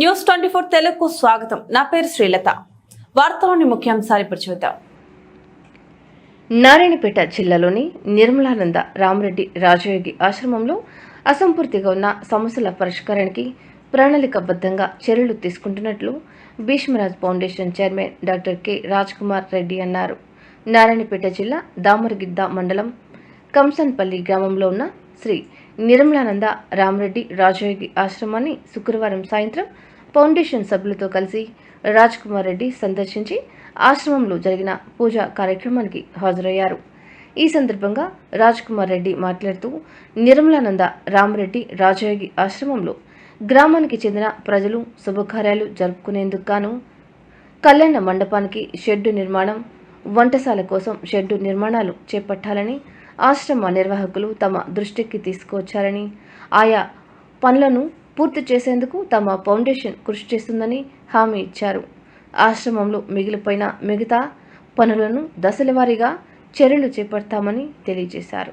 News twenty four తెలుగుకు స్వాగతం. నా పేరు శ్రీలత. వార్తలోని ముఖ్యాంశాలు ఇప్పుడు చూద్దాం. నారాయణపేట జిల్లాలోని నిర్మలానంద రామరెడ్డి రాజయోగి ఆశ్రమంలో అసంపూర్తిగా ఉన్న సమస్యల పరిష్కారానికి ప్రణాళికబద్ధంగా చర్యలు తీసుకుంటున్నట్లు Bheeshmaraj foundation chairman doctor K Raj Kumar Reddy అన్నారు. నారాయణపేట జిల్లా దామరగిద్ద మండలం కంసన్పల్లి గ్రామంలో ఉన్న శ్రీ నిర్మలానంద రామరెడ్డి రాజయోగి ఆశ్రమాన్ని శుక్రవారం సాయంత్రం ఫౌండేషన్ సభ్యులతో కలిసి రాజ్ కుమార్ రెడ్డి సందర్శించి ఆశ్రమంలో జరిగిన పూజా కార్యక్రమానికి హాజరయ్యారు. ఈ సందర్భంగా రాజ్ కుమార్ రెడ్డి మాట్లాడుతూ నిర్మలానంద రామరెడ్డి రాజయోగి ఆశ్రమంలో గ్రామానికి చెందిన ప్రజలు శుభకార్యాలు జరుపుకునేందుకు గాను కళ్యాణ మండపానికి షెడ్డు నిర్మాణం వంటశాల కోసం షెడ్డు నిర్మాణాలు చేపట్టాలని ఆశ్రమ నిర్వాహకులు తమ దృష్టికి తీసుకువచ్చారని ఆయా పనులను పూర్తి చేసేందుకు తమ ఫౌండేషన్ కృషి చేస్తుందని హామీ ఇచ్చారు. ఆశ్రమంలో మిగిలిపోయిన మిగతా పనులను దశలవారీగా చర్యలు చేపడతామని తెలియజేశారు.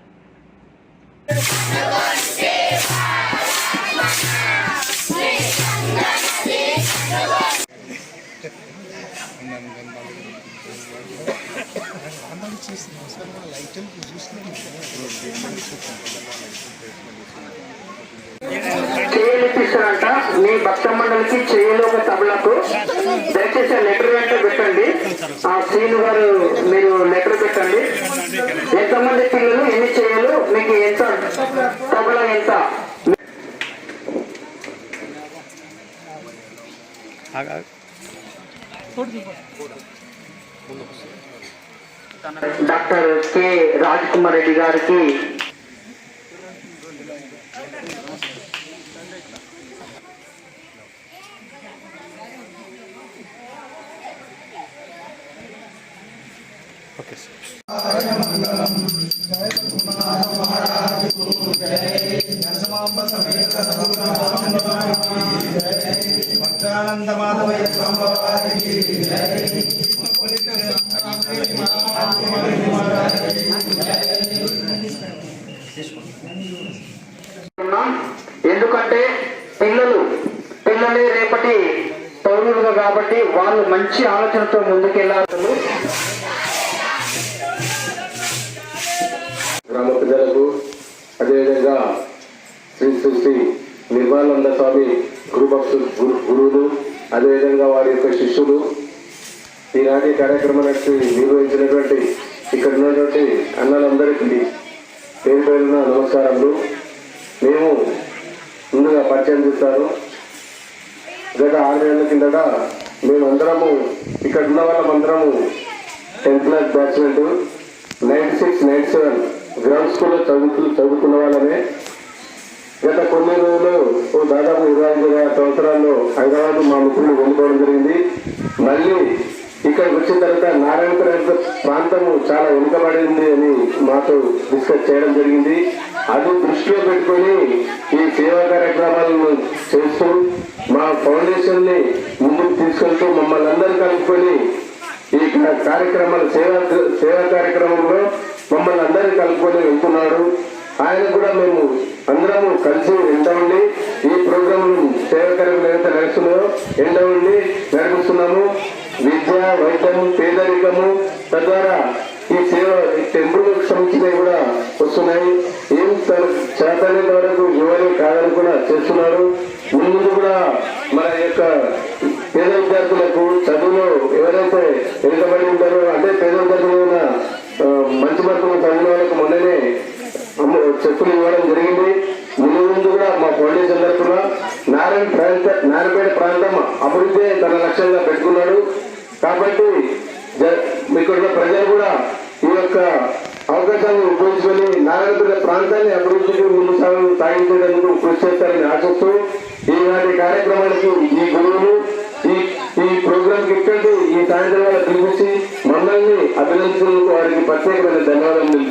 చేయనిపిస్తారంట మీ భక్త మండలికి చేయలో ఒక తబలకు దయచేసి ఆ లెటర్ వెంట పెట్టండి. ఆ శ్రీను గారు మీరు లెటర్ పెట్టండి. ఎంతమంది పిల్లలు ఎన్ని చేయలు మీకు ఎంత తబల ఎంత? డాక్టర్ కె రాజ్ కుమార్ రెడ్డి గారికి భక్తానందమాధవయ్య స్వామివారికి ఉన్నాం. ఎందుకంటే పిల్లలు పిల్లలే రేపటి పౌరులుగా కాబట్టి వాళ్ళు మంచి ఆలోచనతో ముందుకెళ్ళాలి గ్రామ ప్రజలకు అదేవిధంగా శ్రీ శ్రీ శ్రీ నిర్మలానంద స్వామి గురుభక్తు గురు గురువులు అదేవిధంగా వారి యొక్క శిష్యులు ఈనాటి కార్యక్రమానికి నిర్వహించినటువంటి ఇక్కడ ఉన్నటువంటి అన్నలందరికీ పేరు పేరున నమస్కారములు. మేము ముందుగా పరిచయం చేస్తాను గత ఆరు నెలల కిందట మేమందరము ఇక్కడ ఉన్న వాళ్ళమందరము tenth class batchmate ninety six ninety seven ground స్కూల్లో చదువుతూ చదువుకున్న వాళ్ళమే. గత కొన్ని రోజులు ఓ దాదాపు ఇరవై ఐదు సంవత్సరాల్లో హైదరాబాద్ మా మిత్రులు వెళ్ళిపోవడం జరిగింది. మళ్ళీ ఇక్కడికి వచ్చిన తర్వాత నారాయణపురం ప్రాంతము చాలా వెనుకబడింది అని మాతో డిస్కస్ చేయడం జరిగింది. అది దృష్టిలో పెట్టుకొని ఈ సేవా కార్యక్రమాలను చేస్తూ మా ఫౌండేషన్ని ముందుకు తీసుకెళ్తూ మమ్మల్ని అందరూ కలుపుకొని ఈ కార్యక్రమాలు సేవా సేవా కార్యక్రమంలో మమ్మల్ని అందరూ కలుపుకొని వెళ్తున్నాడు ఆయన కూడా మేము అందరము కలిసి వెంట ఉండి ఈ ప్రోగ్రామ్ సేవా కార్యక్రమం ఏదైతే నడుస్తున్నాయో ఎండ ఉండి నడిపిస్తున్నాము. విద్య వైద్యము పేదరికము తద్వారా ఈ సేవ ఈ టెంపుల్ సంబంధించినవి కూడా వస్తున్నాయి. ఏం తన చేతనేంత వరకు యువని కాదని కూడా చేస్తున్నారు. ముందు కూడా మన యొక్క పేద విద్యార్థులకు చదువులో ఎవరైతే వెనుకబడి ఉంటారో అంటే పేద విద్యార్థులు ఉన్న మంచి మార్కులు చదివిన వాళ్ళకు మొన్ననే చెప్పులు ఇవ్వడం జరిగింది. ముందు ముందు కూడా మా ఫౌండేషన్ తరఫున నారాయణ ప్రాంత నారాయణపేట ప్రాంతం అభివృద్ధి తన లక్ష్యంగా పెట్టుకున్నాడు. కాబట్టి ఇక్కడ ప్రజలు కూడా ఈ యొక్క అవకాశాన్ని ఉపయోగించుకొని నారాయణపేట ప్రాంతాన్ని అభివృద్ధికి ముందు సాగు సాగించేందుకు కృషి చేస్తారని ఆశిస్తూ ఈనాటి కార్యక్రమానికి ఈ గురువులు ఈ ఈ ప్రోగ్రామ్ ఇక్కడి ఈ సాయంత్రం వల్ల పిలిపించి మమ్మల్ని అభినందించినందుకు వారికి ప్రత్యేకమైన ధన్యవాదాలు